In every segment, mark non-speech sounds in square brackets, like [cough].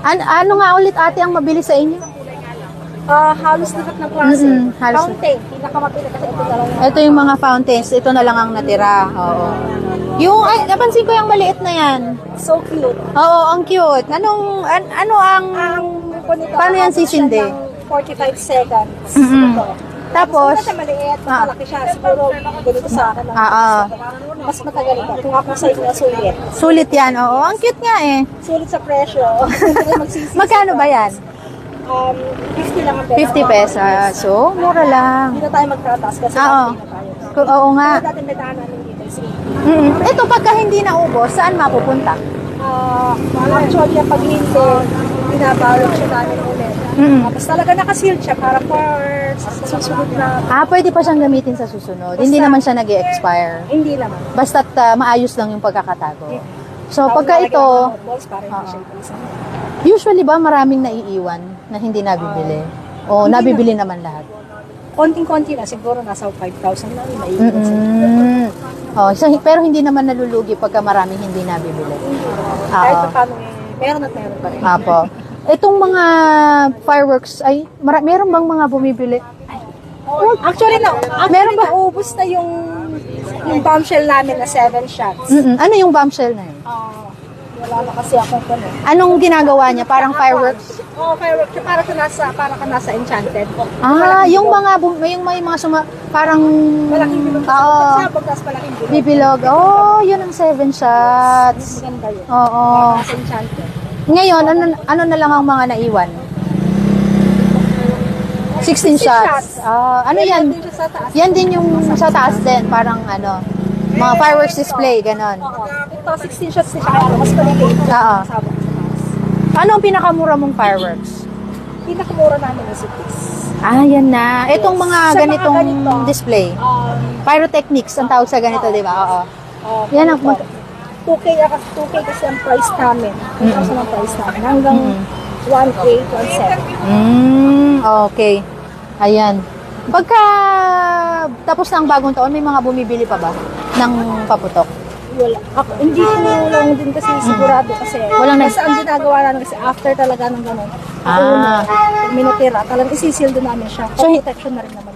An- ano nga ulit ate ang mabili sa inyo? Ah, halos lahat ng klase. Mm-mm, halos. Fountain, pinakamapili kasi ito na lang. Ito yung mga fountains. Ito na lang ang natira. Oo. Yung, ay, napansin ko yung maliit na yan. So cute. Oo, ang cute. Anong, an- ano ang... Ang. Paano yan sisindi? ng 45 seconds. Mm-mm. Ito. Tapos, Mas maliit, mas Ah. malaki siya. Siguro, ganito sa akin. Ah, ah. Mas matagal ito. Kung ako sa inyo, sulit. sulit yan. Oo, ang cute nga eh. Sulit sa presyo. [laughs] Magkano ba yan? Um, 50 lang ang pera. 50 pesos. So, mura lang. Hindi na tayo magtataas kasi Oo. hindi na tayo. Oo nga. Kaya dati bentahan namin dito is Mm. Ito, pagka hindi naubos, saan mapupunta? Ah, actually, pag hindi, binabalot siya namin ulit. Mm. Tapos talaga nakasealed siya para for susunod na, Ah, pwede pa siyang gamitin sa susunod. Hindi naman siya nag expire hindi naman. Basta't ah, maayos lang yung pagkakatago. So, Tapos pagka ito, balls para hindi ipalisan. usually ba maraming naiiwan na hindi nabibili? O Hindi nabibili naman lahat? Konting-konti na, siguro nasa 5,000 na rin. naiiwan. Oh, so, pero hindi naman nalulugi pagka maraming hindi nabibili. Kahit Oo. pa paano, eh, meron at meron pa rin. Apo. [laughs] Itong mga fireworks, ay, mara- meron bang mga bumibili? Actually, na, actually, Meron ba? naubos na yung yung bombshell namin na 7 shots. Mm-mm. Ano yung bombshell na yun? Ah, wala na kasi akong ano. Anong ginagawa niya? Parang fireworks? Oo, oh, fireworks. Para ka nasa, para ka nasa Enchanted. Ah, yung mga, bum- yung may mga suma, parang, Malaking bilog. Oo. Sabog, tapos malaking bilog. bibilog. Oh, yun ang seven shots. Maganda yun. Oo. Nasa Enchanted. Ngayon, ano, ano na lang ang mga naiwan? 16 shots. Ah, ano yan? Yan din yung sa taas din, parang ano, mga fireworks display, ganon. Ito, 16 shots din siya. Kaya mas maliliit. Oo. Ano ang pinakamura mong fireworks? Pinakamura namin is this. Ah, yan na. Itong mga Sa mga ganitong ganito. display. Um, Pyrotechnics ang tawag sa ganito, di ba? Oo. um, Yan ang ano? 2K, ako- 2K kasi ang price namin. 2,000 ang price namin. Hanggang 1K, 1,700. Mm, okay. Ayan. Pagka tapos ng bagong taon, may mga bumibili pa ba ng paputok? Wala. Ako, hindi ko lang din kasi sigurado kasi Walang nag- kasi ang ginagawa namin kasi after talaga ng ganun. Ah. Una, minutira, talagang isisil din namin siya. So, For protection na rin naman.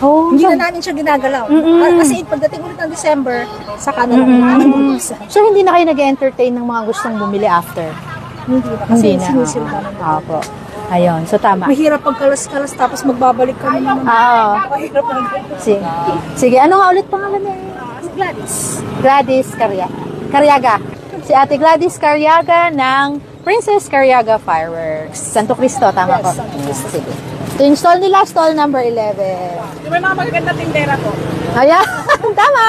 Oh, Hindi so, na namin siya ginagalaw. Mm-mm. Ah, Kasi pagdating ulit ng December, saka na lang namin so hindi na kayo nag-entertain ng mga gustong bumili after? Hindi na. Kasi Hindi na. sinisil namin. Opo. Ayun, so tama. Mahirap pagkalas-kalas tapos magbabalik kami naman. Oo. Mahirap lang. Sige. Sige, ano nga ulit pangalan niya? Ah, si Gladys. Gladys Carya Carriaga. Si Ate Gladys Carriaga ng Princess Carriaga Fireworks. Santo Cristo, tama Yes, ko? Santo Cristo. Sige. Ito yung stall nila, stall number 11. May mga magaganda tindera po. Ayan, [laughs] tama!